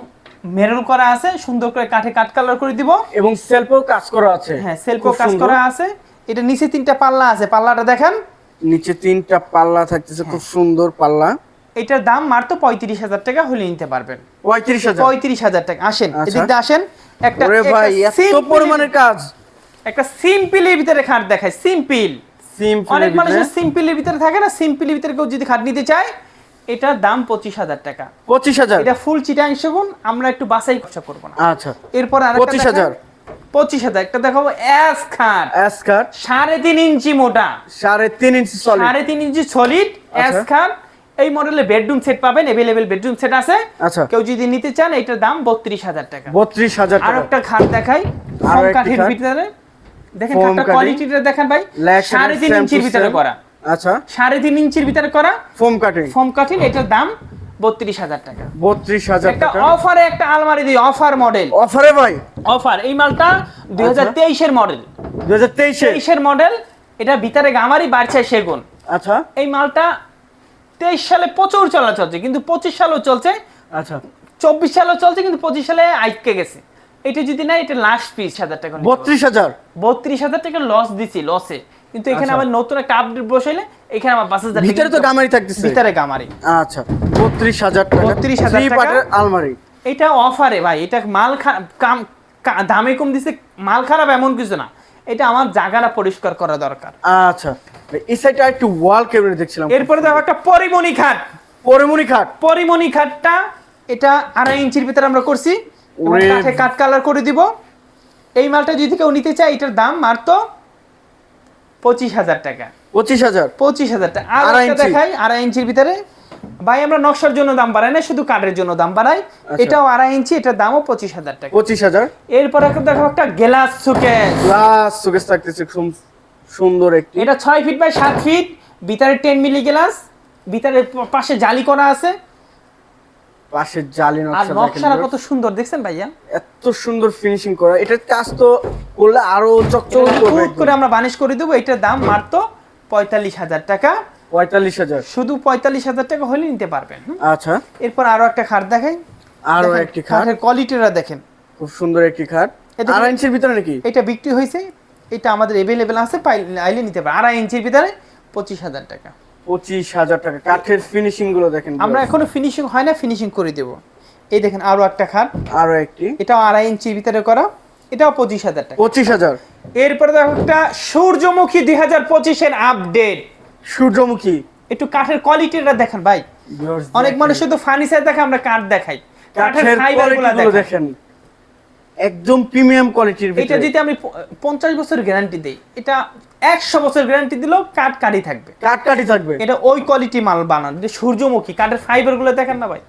[SPEAKER 2] মেরুন করা আছে সুন্দর করে কাঠে কাট কালার করে দিব।
[SPEAKER 1] এবং সেলফেও কাজ করা আছে
[SPEAKER 2] হ্যাঁ সেলফ
[SPEAKER 1] খুব
[SPEAKER 2] কাজ করা আছে। এটা নিচে তিনটা পাল্লা আছে পাল্লাটা দেখান।
[SPEAKER 1] নিচে তিনটা পাল্লা থাকতেছে খুব
[SPEAKER 2] হ্যাঁ।
[SPEAKER 1] সুন্দর পাল্লা।
[SPEAKER 2] এটার দাম মাত্র পঁয়ত্রিশ হাজার টাকা হলে নিতে পারবেন।
[SPEAKER 1] পঁয়ত্রিশ হাজার?
[SPEAKER 2] পঁয়ত্রিশ হাজার টাকা আসেন
[SPEAKER 1] আচ্ছা।
[SPEAKER 2] এদিক আসেন। একটা
[SPEAKER 1] পরিমাণের কাজ।
[SPEAKER 2] একটা সিম্পলের ভিতরে খাট দেখায় সিম্পল অনেক মানুষের সিম্পলের ভিতরে থাকে না? সিম্পলের ভিতরে কেউ যদি খাট নিতে চায় এটার দাম পঁচিশ হাজার টাকা।
[SPEAKER 1] পঁচিশ হাজার?
[SPEAKER 2] এটা ফুল চিটাং সেগুন আমরা একটু বাসাই খরচা করব না।
[SPEAKER 1] আচ্ছা।
[SPEAKER 2] এরপর আর
[SPEAKER 1] 25,000
[SPEAKER 2] পঁচিশ হাজার? একটা দেখাবো অ্যাস খাট।
[SPEAKER 1] অ্যাসকাট
[SPEAKER 2] সাড়ে তিন ইঞ্চি মোটা।
[SPEAKER 1] সাড়ে তিন ইঞ্চি
[SPEAKER 2] সাড়ে তিন ইঞ্চি সলিড অ্যাস খাট। এই মডেলে বেডরুম সেট পাবেন এভেলেবেল বেডরুম সেট আছে।
[SPEAKER 1] আচ্ছা।
[SPEAKER 2] কেউ যদি নিতে চান এটার দাম বত্রিশ হাজার টাকা।
[SPEAKER 1] বত্রিশ হাজার
[SPEAKER 2] আর একটা খাট দেখাই।
[SPEAKER 1] আরও
[SPEAKER 2] কাঠের ভিতরে। দেখেন
[SPEAKER 1] ফোম
[SPEAKER 2] খাটটা
[SPEAKER 1] কাঠের।
[SPEAKER 2] কোয়ালিটিটা দেখেন ভাই
[SPEAKER 1] লেখা
[SPEAKER 2] সাড়ে তিন
[SPEAKER 1] same
[SPEAKER 2] ইঞ্চির ভিতরে করা।
[SPEAKER 1] আচ্ছা।
[SPEAKER 2] সাড়ে তিন ইঞ্চির ভিতরে করা।
[SPEAKER 1] ফোম কাটিং
[SPEAKER 2] ফোম কাঠিন এটার দাম বত্রিশ হাজার টাকা।
[SPEAKER 1] বত্রিশ হাজার
[SPEAKER 2] একটা অফারে একটা আলমারি দিই অফার মডেল
[SPEAKER 1] অফারে ভাই?
[SPEAKER 2] অফার এই মালটা দুই হাজার তেইশের মডেল
[SPEAKER 1] দু হাজার
[SPEAKER 2] তেইশের? মডেল এটা ভিতরে গামারি বাড়ছে সেগুন।
[SPEAKER 1] আচ্ছা।
[SPEAKER 2] এই মালটা তেইশ সালে প্রচুর চলা চলছে কিন্তু পঁচিশ সালেও চলছে।
[SPEAKER 1] আচ্ছা।
[SPEAKER 2] চব্বিশ সালেও চলছে কিন্তু পঁচিশ সালে আইকে গেছে। এটা যদি না এটা লাস্ট পিস হাজার টাকা
[SPEAKER 1] বত্রিশ হাজার।
[SPEAKER 2] বত্রিশ হাজার টাকা লস দিছি লসে কিন্তু এখানে
[SPEAKER 1] আচ্ছা।
[SPEAKER 2] আমার নতুন একটা আপডেট বসাইলে এখানে আমার পাঁচ হাজার
[SPEAKER 1] ভিতরে তো গামারি থাকতেছে।
[SPEAKER 2] ভিতরে গামারি।
[SPEAKER 1] আচ্ছা বত্রিশ হাজার টাকা।
[SPEAKER 2] 32,000
[SPEAKER 1] থ্রি
[SPEAKER 2] টাকা।
[SPEAKER 1] আলমারি।
[SPEAKER 2] এটা অফারে ভাই এটা মাল কাম দামে কম দিছে মাল খারাপ এমন কিছু না। এটা আমার জায়গাটা পরিষ্কার করা দরকার।
[SPEAKER 1] আচ্ছা এই সাইডে একটু ওয়াল ক্যাবিনেট দেখছিলাম।
[SPEAKER 2] এরপরে দেখো একটা পরিমণি খাট।
[SPEAKER 1] পরিমণি খাট।
[SPEAKER 2] পরিমণি খাটটা এটা আড়াই ইঞ্চির ভিতরে আমরা করছি। কাঠে কাট কালার করে দিব। এই মালটা যদি কেউ নিতে চায় এটার দাম মাত্র পঁচিশ হাজার টাকা।
[SPEAKER 1] পঁচিশ হাজার?
[SPEAKER 2] পঁচিশ হাজার টাকা। আর একটা দেখাই আড়াই ইঞ্চির ভিতরে। ভাই আমরা নকশার জন্য দাম বাড়াই না শুধু কাঠের জন্য দাম বাড়াই।
[SPEAKER 1] আচ্ছা।
[SPEAKER 2] এটাও আড়াই ইঞ্চি এটার দামও পঁচিশ হাজার টাকা।
[SPEAKER 1] পঁচিশ হাজার?
[SPEAKER 2] এরপর একটা দেখো একটা গ্লাস সুকেস
[SPEAKER 1] গ্লাস সুকেস থাকতেছে খুব সুন্দর একটি।
[SPEAKER 2] এটা ছয় ফিট বাই সাত ফিট ভিতরে টেন মিলি গ্লাস ভিতরে পাশে জালি করা আছে।
[SPEAKER 1] পাশে জালি
[SPEAKER 2] আর
[SPEAKER 1] নকশা
[SPEAKER 2] নকশাটা কত সুন্দর দেখছেন ভাইয়া?
[SPEAKER 1] এত সুন্দর ফিনিশিং করা। এটার কাজ তো করলে আরও চকচক করবে
[SPEAKER 2] করে আমরা বানিশ করে দেবো এটার দাম মাত্র পঁয়তাল্লিশ হাজার টাকা।
[SPEAKER 1] পঁয়তাল্লিশ হাজার।
[SPEAKER 2] শুধু পঁয়তাল্লিশ হাজার টাকা হলে নিতে পারবেন
[SPEAKER 1] আচ্ছা।
[SPEAKER 2] এরপর আরও একটা খাট দেখাই। আরও
[SPEAKER 1] একটি খাট।
[SPEAKER 2] কোয়ালিটিটা দেখেন।
[SPEAKER 1] খুব সুন্দর একটি খাট। আড়াই ইঞ্চির ভিতরে নাকি?
[SPEAKER 2] এটা বিক্রি হয়েছে এটা আমাদের এভেলেবেল আছে পাই- আইলে নিতে পারে আড়াই ইঞ্চির ভিতরে পঁচিশ হাজার টাকা।
[SPEAKER 1] পঁচিশ হাজার টাকা। কাঠের ফিনিশিংগুলো দেখেন
[SPEAKER 2] আমরা এখনও ফিনিশিং হয় না ফিনিশিং করে দেব। এই দেখেন আরও একটা খাট।
[SPEAKER 1] আরও একটি।
[SPEAKER 2] এটাও আড়াই ইঞ্চির ভিতরে করা। এটাও পঁচিশ হাজার টাকা।
[SPEAKER 1] পঁচিশ হাজার।
[SPEAKER 2] এরপরে দেখো একটা সূর্যমুখী দুই হাজার পঁচিশের আপডেট
[SPEAKER 1] সূর্যমুখী।
[SPEAKER 2] একটু কাঠের কোয়ালিটিটা দেখেন ভাই। অনেক। মানুষ শুধু ফার্নিচার দেখে আমরা কাঠ দেখাই। কাঠের
[SPEAKER 1] কাঠের
[SPEAKER 2] ফাইবার
[SPEAKER 1] কোয়ালিটি
[SPEAKER 2] গুলো
[SPEAKER 1] গুলো
[SPEAKER 2] দেখেন।
[SPEAKER 1] একদম প্রিমিয়াম কোয়ালিটির
[SPEAKER 2] এটা যদি আমি পঞ্চাশ বছর গ্যারান্টি দেই এটা একশো বছর গ্যারান্টি দিলেও কাঠ কাঠই থাকবে।
[SPEAKER 1] কাঠ কাঠি থাকবে।
[SPEAKER 2] এটা ওই কোয়ালিটি মাল বানানো এটা সূর্যমুখী কাঠের ফাইবারগুলো দেখেন না ভাই?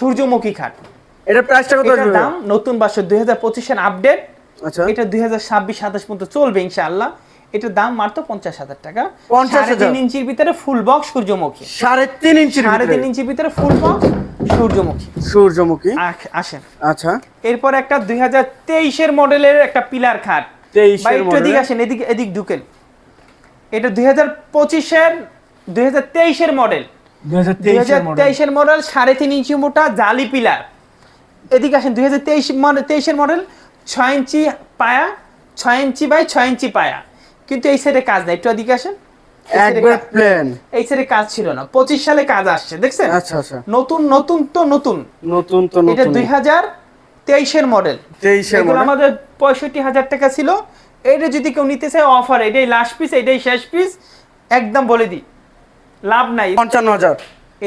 [SPEAKER 2] সূর্যমুখী কাঠ।
[SPEAKER 1] এটা প্রাইসটা কত আসবে?
[SPEAKER 2] দাম নতুন বছর দুই হাজার পঁচিশের আপডেট
[SPEAKER 1] আচ্ছা।
[SPEAKER 2] এটা দুই হাজার ছাব্বিশ সাতাশ পর্যন্ত চলবে ইনশাআল্লাহ। এটার দাম মাত্র পঞ্চাশ হাজার টাকা।
[SPEAKER 1] 50,000
[SPEAKER 2] সাড়ে তিন ইঞ্চির ভিতরে ফুল বক্স সূর্যমুখী।
[SPEAKER 1] সাড়ে তিন ইঞ্চির
[SPEAKER 2] সাড়ে
[SPEAKER 1] ভিতরে?
[SPEAKER 2] তিন ইঞ্চির ভিতরে ফুল বক্স সূর্যমুখী।
[SPEAKER 1] সূর্যমুখী।
[SPEAKER 2] আসেন।
[SPEAKER 1] আচ্ছা।
[SPEAKER 2] এরপর একটা দুই হাজার তেইশের মডেলের একটা পিলার খাট বা
[SPEAKER 1] তেইশের
[SPEAKER 2] একটু এদিকে আসেন এদিক এদিক ঢুকেন। এটা দুই হাজার পঁচিশের দুই মডেল
[SPEAKER 1] দুই হাজার
[SPEAKER 2] দুই হাজার
[SPEAKER 1] তেইশের মডেল
[SPEAKER 2] তেইশের মডেল সাড়ে তিন ইঞ্চি মোটা জালি পিলার। এদিকে আসেন দুই হাজার তেইশ তেইশের মডেল ছয় ইঞ্চি পায়া ছয় ইঞ্চি বাই ছয় ইঞ্চি পায়া। কিন্তু এই সাইডে কাজ নাই একটু এদিকে আসেন।
[SPEAKER 1] একবার
[SPEAKER 2] কাজ- এই সাইডে কাজ ছিল না। পঁচিশ সালে কাজ আসছে দেখছেন?
[SPEAKER 1] আচ্ছা আচ্ছা।
[SPEAKER 2] নতুন নতুন তো নতুন।
[SPEAKER 1] নতুন তো
[SPEAKER 2] এটা
[SPEAKER 1] নতুন
[SPEAKER 2] দুই হাজার তেইশের মডেল
[SPEAKER 1] তেইশের মডেল
[SPEAKER 2] আমাদের পঁয়ষট্টি হাজার টাকা ছিল। এটা যদি কেউ নিতে চায় অফার এটাই লাস্ট পিস এটাই শেষ পিস একদম বলে দিই। লাভ নাই।
[SPEAKER 1] পঞ্চান্ন হাজার।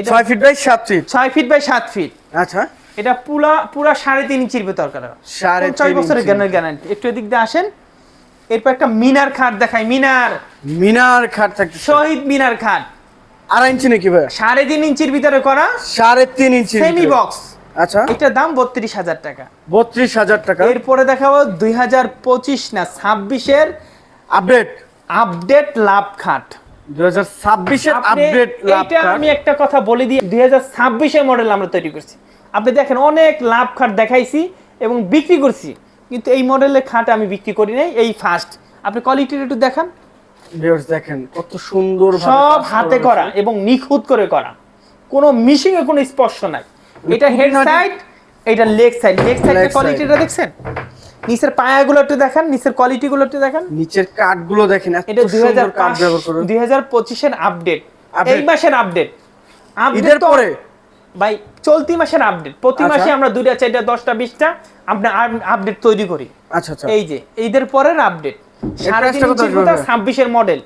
[SPEAKER 1] ছয় ফিট বাই সাত ফিট
[SPEAKER 2] ছয় ফিট বাই সাত ফিট
[SPEAKER 1] আচ্ছা।
[SPEAKER 2] এটা পুরা পুরা সাড়ে তিন ইঞ্চির ভেতর করা।
[SPEAKER 1] সাড়ে তিন
[SPEAKER 2] বছরের
[SPEAKER 1] ইঞ্চি।
[SPEAKER 2] গ্যারান্টি একটু এদিক দিয়ে আসেন। এরপর একটা মিনার খাট দেখাই মিনার।
[SPEAKER 1] মিনার খাট থাকছে
[SPEAKER 2] শহীদ মিনার খাট।
[SPEAKER 1] আড়াই ইঞ্চি নাকি ভাই?
[SPEAKER 2] সাড়ে তিন ইঞ্চির ভিতরে করা।
[SPEAKER 1] সাড়ে তিন ইঞ্চি
[SPEAKER 2] সেমি বক্স
[SPEAKER 1] আচ্ছা।
[SPEAKER 2] এটার দাম বত্রিশ হাজার টাকা।
[SPEAKER 1] বত্রিশ হাজার টাকা।
[SPEAKER 2] এরপরে দেখাবো দুই হাজার পঁচিশ না ছাব্বিশের
[SPEAKER 1] আপডেট।
[SPEAKER 2] আপডেট লাভ খাট।
[SPEAKER 1] আপডেট
[SPEAKER 2] আমি একটা কথা বলে দিই দুই হাজার ছাব্বিশের মডেল আমরা তৈরি করছি। আপনি দেখেন অনেক লাভ খাট দেখাইছি এবং বিক্রি করছি। কিন্তু এই মডেলের খাট আমি বিক্রি করি নাই এই ফার্স্ট আপনি কোয়ালিটির একটু দেখান।
[SPEAKER 1] দেখেন কত সুন্দর
[SPEAKER 2] সব হাতে করা এবং নিখুঁত করে করা। কোনো মিশিং এ কোনো স্পর্শ নাই। এটা হেড সাইড এটা লেগ সাইড লেগ সাইডের কোয়ালিটিটা দেখছেন? নিচের পায়াগুলো একটু দেখেন নিচের কোয়ালিটিগুলো একটু দেখেন।
[SPEAKER 1] নিচের কাঠগুলো দেখেন
[SPEAKER 2] এটা দুই হাজার
[SPEAKER 1] কাঠ ব্যবহার করে।
[SPEAKER 2] দুই হাজার পঁচিশের আপডেট এই মাসের আপডেট
[SPEAKER 1] ঈদের পরে?
[SPEAKER 2] ভাই চলতি মাসের আপডেট প্রতি
[SPEAKER 1] আচ্ছা।
[SPEAKER 2] মাসে আমরা দুইটা চারটা দশটা বিশটা আপনার আপডেট তৈরি করি।
[SPEAKER 1] আচ্ছা আচ্ছা।
[SPEAKER 2] এই যে ঈদের পরের আপডেট সাড়ে তিন? ছাব্বিশের মডেল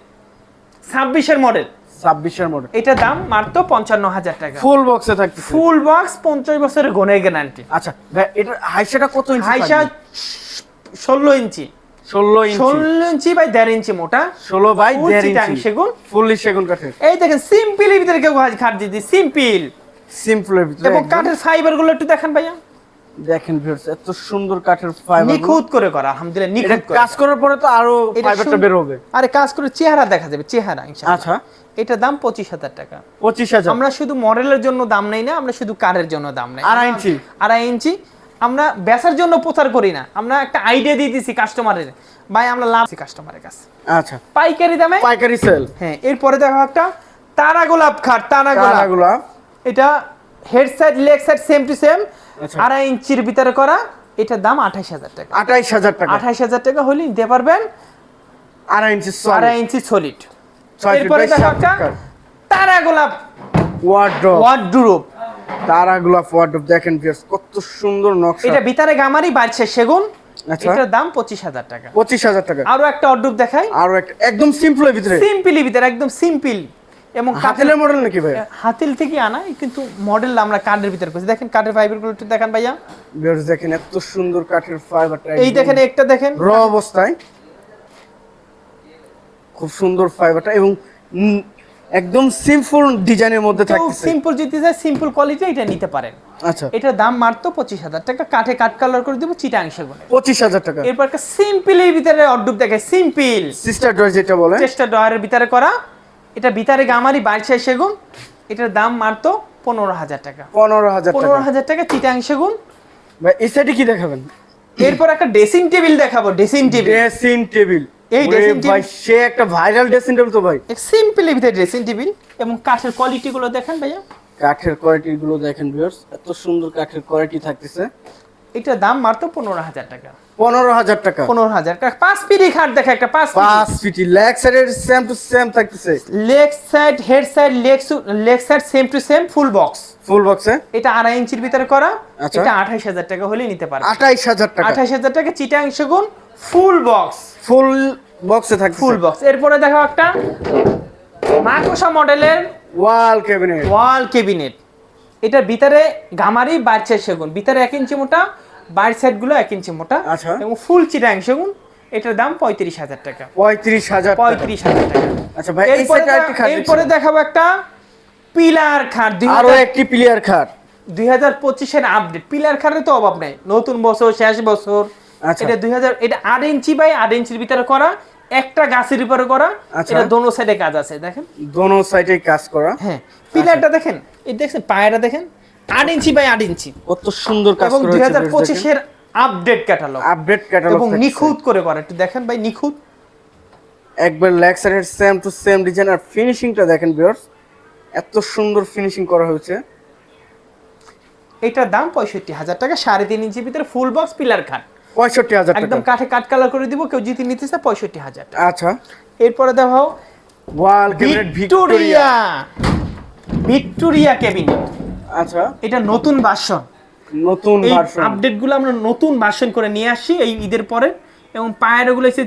[SPEAKER 2] ছাব্বিশের মডেল
[SPEAKER 1] ছাব্বিশের মডেল।
[SPEAKER 2] এটা দাম মাত্র পঞ্চান্ন হাজার টাকা
[SPEAKER 1] ফুল বক্সে থাকছে
[SPEAKER 2] ফুল বক্স পঞ্চাশ বছরের গনের গ্যারান্টি
[SPEAKER 1] আচ্ছা ভাই এটার হাইসাটা কত ইঞ্চি
[SPEAKER 2] হাইসা ষোলো ইঞ্চি।
[SPEAKER 1] ষোলো ইঞ্চি।
[SPEAKER 2] ষোলো ইঞ্চি বাই দেড় ইঞ্চি মোটা।
[SPEAKER 1] ষোলো বাই দেড় ইঞ্চি।
[SPEAKER 2] সেগুন।
[SPEAKER 1] ফুললি সেগুন কাঠের।
[SPEAKER 2] এই দেখেন সিম্পল ভিতরে কেউ খাট দিদি সিম্পল
[SPEAKER 1] সিম্পলের ভিতরে
[SPEAKER 2] এবং কাঠের ফাইবারগুলো একটু দেখেন ভাইয়া।
[SPEAKER 1] দেখেন ভিউয়ার্স এত সুন্দর কাঠের ফাইবার
[SPEAKER 2] নিখুঁত করে করা আলহামদুলিল্লাহ
[SPEAKER 1] এটা
[SPEAKER 2] নিখুঁত করে।
[SPEAKER 1] কাজ করার পরে তো
[SPEAKER 2] আরও
[SPEAKER 1] ফাইবারটা বের হবে।
[SPEAKER 2] আরে কাজ করে চেহারা দেখা যাবে চেহারা ইনশাআল্লাহ।
[SPEAKER 1] আচ্ছা।
[SPEAKER 2] এটার দাম পঁচিশ হাজার টাকা।
[SPEAKER 1] পঁচিশ হাজার।
[SPEAKER 2] আমরা শুধু মডেলের জন্য দাম নেই না আমরা শুধু কারের জন্য দাম নেই।
[SPEAKER 1] আড়াই ইঞ্চি?
[SPEAKER 2] আড়াই ইঞ্চি। আমরা বেচার জন্য প্রচার করি না। আমরা একটা আইডিয়া দিয়ে দিছি কাস্টমারের ভাই আমরা লাভ কাস্টমারের কাছে।
[SPEAKER 1] আচ্ছা।
[SPEAKER 2] পাইকারি দামে?
[SPEAKER 1] পাইকারি সেল
[SPEAKER 2] হ্যাঁ এরপরে দেখো একটা তারা গোলাপ খাট তারা গোলাপ। এটা head side leg side same to same. আড়াই ইঞ্চির ভিতরে করা এটার দাম আঠাশ হাজার টাকা।
[SPEAKER 1] আঠাইশ হাজার টাকা।
[SPEAKER 2] আঠাশ হাজার টাকা হলে নিতে পারবেন
[SPEAKER 1] আড়াই ইঞ্চি
[SPEAKER 2] আড়াই ইঞ্চি সলিড এরপরে দেখো তারা গোলাপ
[SPEAKER 1] ওয়ার্ড্রপ তারাগুলা ওয়ার্ড্রপ দেখেন ভিউয়ার্স কত সুন্দর নকশা।
[SPEAKER 2] এটা ভিতরে গামারি বাড়ছে সেগুন।
[SPEAKER 1] আচ্ছা।
[SPEAKER 2] এটার দাম পঁচিশ হাজার টাকা।
[SPEAKER 1] পঁচিশ হাজার টাকা।
[SPEAKER 2] আরও একটা অর্ডুপ দেখাই।
[SPEAKER 1] আরও একটা একদম সিম্পলের ভিতরে।
[SPEAKER 2] সিম্পলি ভিতরে একদম সিম্পল এবং
[SPEAKER 1] হাতেলের মডেল নাকি ভাই?
[SPEAKER 2] হাতিল থেকে আনা কিন্তু মডেল আমরা কাঠের ভিতরে করছি দেখেন কাঠের ফাইবারগুলো একটু দেখান ভাইয়া।
[SPEAKER 1] ভিউয়ার্স দেখেন এত সুন্দর কাঠের ফাইবারটা
[SPEAKER 2] এই দেখেন একটা দেখেন।
[SPEAKER 1] র অবস্থায়। খুব সুন্দর ফাইবারটা এবং একদম সিম্পল ডিজাইনের মধ্যে থাকছে
[SPEAKER 2] সিম্পল যদি যায় সিম্পল কোয়ালিটি এটা নিতে পারেন।
[SPEAKER 1] আচ্ছা।
[SPEAKER 2] এটার দাম মাত্র পঁচিশ হাজার টাকা। কাঠে কাঠ কালার করে দেবো চিটাং সেগুনে
[SPEAKER 1] পঁচিশ হাজার টাকা।
[SPEAKER 2] এরপর একটা সিম্পলের ভিতরে অর্ডুপ দেখে সিম্পল
[SPEAKER 1] সিস্টার ড্রয় যেটা বলে
[SPEAKER 2] চেষ্টা ডয়ারের ভিতরে করা। এটা ভিতরে গামারি বাইশে সেগুন এটার দাম মারতো পনেরো হাজার টাকা।
[SPEAKER 1] পনেরো হাজার
[SPEAKER 2] পনেরো হাজার টাকা চিটাং সেগুন।
[SPEAKER 1] ভাই এই সাইডে কি দেখাবেন?
[SPEAKER 2] এরপর একটা ড্রেসিং টেবিল দেখাবো ড্রেসিং টেবিল।
[SPEAKER 1] Dressing table.
[SPEAKER 2] এই dressing
[SPEAKER 1] ভাই সে একটা ভাইরাল ড্রেসিং টেবিল তো ভাই।
[SPEAKER 2] সিম্পলি ভিতরে ড্রেসিং টেবিল এবং কাঠের কোয়ালিটি গুলো দেখেন ভাইয়া।
[SPEAKER 1] কাঠের কোয়ালিটি গুলো দেখেন ভিউয়ার্স এত সুন্দর কাঠের কোয়ালিটি থাকতেছে।
[SPEAKER 2] এটার দাম মাত্র পনেরো হাজার টাকা।
[SPEAKER 1] পনেরো হাজার টাকা।
[SPEAKER 2] পনেরো হাজার টাকা। পাঁচ খাট দেখা একটা পাঁচ
[SPEAKER 1] পাঁচ লেগ সেম টু সেম থাকতেছে।
[SPEAKER 2] Leg side head side leg leg side same to same full box
[SPEAKER 1] full বক্সে
[SPEAKER 2] এটা আড়াই ইঞ্চির ভিতরে করা।
[SPEAKER 1] আচ্ছা।
[SPEAKER 2] এটা আঠাইশ হাজার টাকা হলে নিতে পারবে।
[SPEAKER 1] আঠাইশ হাজার টাকা।
[SPEAKER 2] আঠাইশ হাজার টাকা চিটাং সেগুন ফুল বক্স
[SPEAKER 1] ফুল বক্সে থাকছে
[SPEAKER 2] ফুল বক্স এরপরে দেখো একটা মাকোসা মডেলের
[SPEAKER 1] ওয়াল ক্যাবিনেট
[SPEAKER 2] ওয়াল কেবিনেট এটার ভিতরে গামারি বাড়ছে সেগুন। ভিতরে এক ইঞ্চি মোটা বাইর সাইডগুলো এক ইঞ্চি মোটা
[SPEAKER 1] আচ্ছা।
[SPEAKER 2] এবং ফুল চিটাং সেগুন এটার দাম পঁয়ত্রিশ হাজার টাকা।
[SPEAKER 1] পঁয়ত্রিশ হাজার
[SPEAKER 2] পঁয়ত্রিশ হাজার টাকা।
[SPEAKER 1] আচ্ছা ভাই
[SPEAKER 2] এরপরে দেখাবো একটা পিলার খাট
[SPEAKER 1] আরও একটি প্লেয়ার খাট।
[SPEAKER 2] দুই হাজার পঁচিশের আপডেট পিলার খাটের তো অভাব নেই। নতুন বছর শেষ বছর।
[SPEAKER 1] আচ্ছা।
[SPEAKER 2] এটা দুই হাজার এটা আট ইঞ্চি বাই আট ইঞ্চির ভিতরে করা একটা গাছের উপরে করা।
[SPEAKER 1] আচ্ছা।
[SPEAKER 2] এটা দোনো সাইডে কাজ আছে দেখেন।
[SPEAKER 1] দোনো সাইডে কাজ করা।
[SPEAKER 2] হ্যাঁ পিলারটা দেখেন। এই দেখছেন পায়রা দেখেন। আট ইঞ্চি বাই আট ইঞ্চি।
[SPEAKER 1] কত সুন্দর কাজ
[SPEAKER 2] এবং দুই হাজার পঁচিশের আপডেট ক্যাটালগ
[SPEAKER 1] আপডেট ক্যাটালগ
[SPEAKER 2] এবং নিখুঁত করে করা। একটু দেখেন ভাই নিখুঁত।
[SPEAKER 1] একবার লেগ সাইডের সেম টু সেম ডিজাইন আর ফিনিশিংটা দেখেন ভিউয়ার্স এত সুন্দর ফিনিশিং করা হয়েছে।
[SPEAKER 2] এটার দাম পঁয়ষট্টি হাজার টাকা সাড়ে তিন ইঞ্চির ভিতরে ফুল বক্স পিলার খাট
[SPEAKER 1] পঁয়ষট্টি হাজার
[SPEAKER 2] একদম কাঠে কাঠ কালার করে দিব কেউ জিতে নিতে চায় পঁয়ষট্টি হাজার
[SPEAKER 1] আচ্ছা।
[SPEAKER 2] এরপরে দেখো
[SPEAKER 1] ওয়াল
[SPEAKER 2] ভিক্টোরিয়া ভিক্টোরিয়া ক্যাবিনেট
[SPEAKER 1] আচ্ছা।
[SPEAKER 2] এটা নতুন ভার্সন
[SPEAKER 1] নতুন ভার্সন
[SPEAKER 2] আপডেটগুলো আমরা নতুন ভার্সন করে নিয়ে আসছি এই ঈদের পরে। এবং পায়ের ওগুলো এসে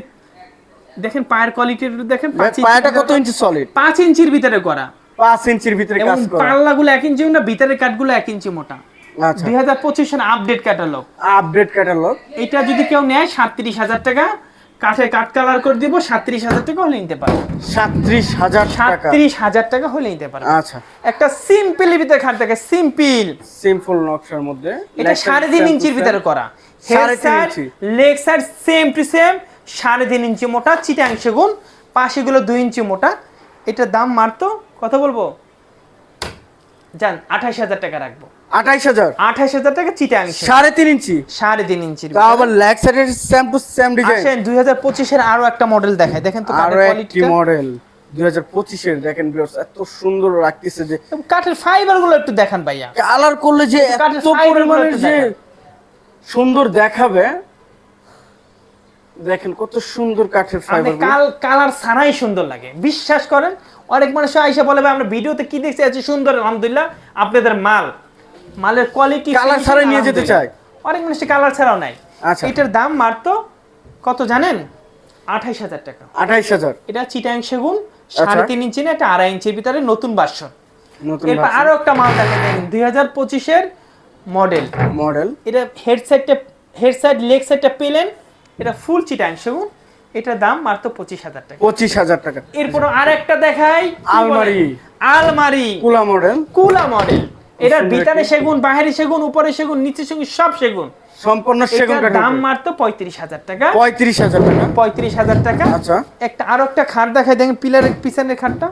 [SPEAKER 2] দেখেন পায়ের কোয়ালিটি দেখেন
[SPEAKER 1] পায়াটা কত ইঞ্চি সলিড
[SPEAKER 2] পাঁচ ইঞ্চির ভিতরে করা।
[SPEAKER 1] পাঁচ ইঞ্চির ভিতরে কাজ করা।
[SPEAKER 2] পাল্লাগুলো এক ইঞ্চি না ভিতরের কাঠগুলো এক ইঞ্চি মোটা।
[SPEAKER 1] আচ্ছা।
[SPEAKER 2] দুই হাজার পঁচিশ আপডেট ক্যাটালগ
[SPEAKER 1] আপডেট ক্যাটালগ
[SPEAKER 2] এটা যদি কেউ নেয় সাতত্রিশ হাজার টাকা কাঠে কাঠ কালার করে দিব সাতত্রিশ হাজার টাকা হলে নিতে পারে
[SPEAKER 1] সাত্রিশ হাজার টাকা।
[SPEAKER 2] সাতত্রিশ হাজার টাকা হলে নিতে পারে
[SPEAKER 1] আচ্ছা।
[SPEAKER 2] একটা সিম্পল ভিতরে খাট থাকে সিম্পল
[SPEAKER 1] সিম্পল নকশার মধ্যে
[SPEAKER 2] এটা সাড়ে তিন ইঞ্চির ভিতরে করা।
[SPEAKER 1] তিন
[SPEAKER 2] leg side same to same সাড়ে তিন ইঞ্চি মোটা চিটাং সেগুন। পাশেগুলো দুই ইঞ্চি মোটা। এটার দাম মারতো কত বলব? জান আঠাশ হাজার টাকা রাখব।
[SPEAKER 1] আঠাইশ হাজার।
[SPEAKER 2] হাজার টাকা চিটাং
[SPEAKER 1] সাড়ে তিন ইঞ্চি।
[SPEAKER 2] সাড়ে তিন ইঞ্চির
[SPEAKER 1] তা আবার লেগ সাইডের সেম টু সেম ডিজাইন
[SPEAKER 2] দুই হাজার পঁচিশের আরও একটা মডেল দেখায় দেখেন তো আরও
[SPEAKER 1] একটি মডেল দুই হাজার পঁচিশের দেখেন viewers, এত সুন্দর রাখতেছে যে
[SPEAKER 2] কাঠের ফাইবারগুলো একটু দেখান ভাইয়া।
[SPEAKER 1] কালার করলে যে এত সুন্দর দেখাবে দেখেন কত সুন্দর কাঠের ফাইবার
[SPEAKER 2] কাল কালার ছাড়াই সুন্দর লাগে। বিশ্বাস করেন অনেক মানুষ আইসা বলে আমরা ভিডিওতে কি দেখছি? আছে সুন্দর আলহামদুলিল্লাহ আপনাদের মাল। মালের কোয়ালিটি
[SPEAKER 1] কালার ছাড়াই নিয়ে যেতে চায়।
[SPEAKER 2] অনেক মানুষ কালার ছাড়াও নাই
[SPEAKER 1] আচ্ছা।
[SPEAKER 2] এটার দাম মারতো কত জানেন? আঠাইশ হাজার টাকা।
[SPEAKER 1] আঠাইশ হাজার।
[SPEAKER 2] এটা চিটাং সেগুন
[SPEAKER 1] আচ্ছা।
[SPEAKER 2] সাড়ে তিন ইঞ্চি না এটা আড়াই ইঞ্চির ভিতরে নতুন
[SPEAKER 1] নতুন
[SPEAKER 2] এরপর আরও একটা মাল দেখেন। দুই হাজার পঁচিশের মডেল
[SPEAKER 1] মডেল
[SPEAKER 2] এটা হেডসেটটা হেডসেট লেগ সাইডটা পেলেন এটা ফুল চিটাং সেগুন। এটার দাম মাত্র পঁচিশ হাজার টাকা।
[SPEAKER 1] পঁচিশ হাজার টাকা।
[SPEAKER 2] এরপর আরেকটা দেখাই
[SPEAKER 1] আলমারি।
[SPEAKER 2] আলমারি।
[SPEAKER 1] কুলা মডেল
[SPEAKER 2] কুলা মডেল এটার ভিতরে সেগুন বাইরে সেগুন উপরে সেগুন নিচে সেগুন সব সেগুন।
[SPEAKER 1] সম্পূর্ণ সেগুন
[SPEAKER 2] দাম মাত্র পঁয়ত্রিশ হাজার টাকা।
[SPEAKER 1] পঁয়ত্রিশ হাজার টাকা।
[SPEAKER 2] পঁয়ত্রিশ হাজার টাকা।
[SPEAKER 1] আচ্ছা।
[SPEAKER 2] একটা আরও একটা খাট দেখাই দেখেন পিলারের পিছনের খাটটা।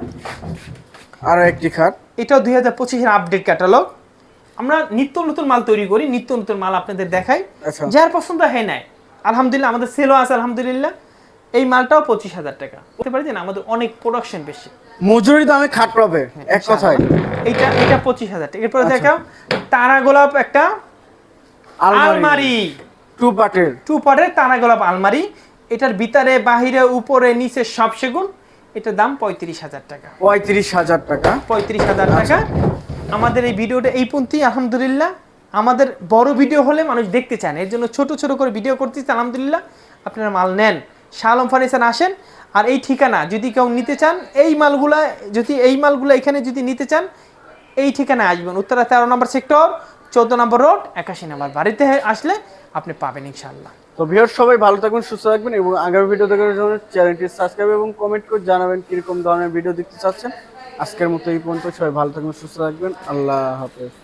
[SPEAKER 1] আরও একটি খাট।
[SPEAKER 2] এটাও দুই হাজার পঁচিশের আপডেট ক্যাটালগ। আমরা নিত্য নতুন মাল তৈরি করি নিত্য নতুন মাল আপনাদের দেখাই।
[SPEAKER 1] আচ্ছা।
[SPEAKER 2] যার পছন্দ হয় নাই। আলহামদুলিল্লাহ আমাদের সেলও আছে আলহামদুলিল্লাহ। এই মালটাও পঁচিশ হাজার টাকা। বলতে পারি যে আমাদের অনেক প্রোডাকশন বেশি।
[SPEAKER 1] মজুরি দামে খাট পাবে এক কথায়।
[SPEAKER 2] এইটা এটা পঁচিশ হাজার টাকা। এরপরে
[SPEAKER 1] আচ্ছা।
[SPEAKER 2] দেখাও তারা গোলাপ একটা আলমারি।
[SPEAKER 1] টু পার্টের।
[SPEAKER 2] টু পটের তারা গোলাপ আলমারি। এটার ভিতরে বাহিরে উপরে নিচে সব সেগুন। এটার দাম পঁয়ত্রিশ হাজার টাকা।
[SPEAKER 1] পঁয়ত্রিশ হাজার টাকা।
[SPEAKER 2] পঁয়ত্রিশ হাজার
[SPEAKER 1] আচ্ছা।
[SPEAKER 2] টাকা। আমাদের এই ভিডিওটা এই পর্যন্তই আলহামদুলিল্লাহ। আমাদের বড় ভিডিও হলে মানুষ দেখতে চান এর জন্য ছোট ছোট করে ভিডিও করতেছি আলহামদুলিল্লাহ। আপনারা মাল নেন। শালম ফার্নিচার আসেন, আর এই ঠিকানা যদি কেউ নিতে চান, এই মালগুলা যদি এই মালগুলো এখানে যদি নিতে চান, এই ঠিকানায় আসবেন। উত্তরা তেরো নম্বর সেক্টর, চোদ্দ নম্বর রোড, একাশি নম্বর বাড়িতে আসলে আপনি পাবেন ইনশাল্লাহ
[SPEAKER 1] তো ভিউয়ার সবাই ভালো থাকবেন, সুস্থ থাকবেন এবং আগামী ভিডিও দেখার জন্য চ্যানেলটি সাবস্ক্রাইব এবং কমেন্ট করে জানাবেন কীরকম ধরনের ভিডিও দেখতে চাচ্ছেন। আজকের মতো এই পর্যন্ত, সবাই ভালো থাকবেন, সুস্থ থাকবেন। আল্লাহ হাফেজ।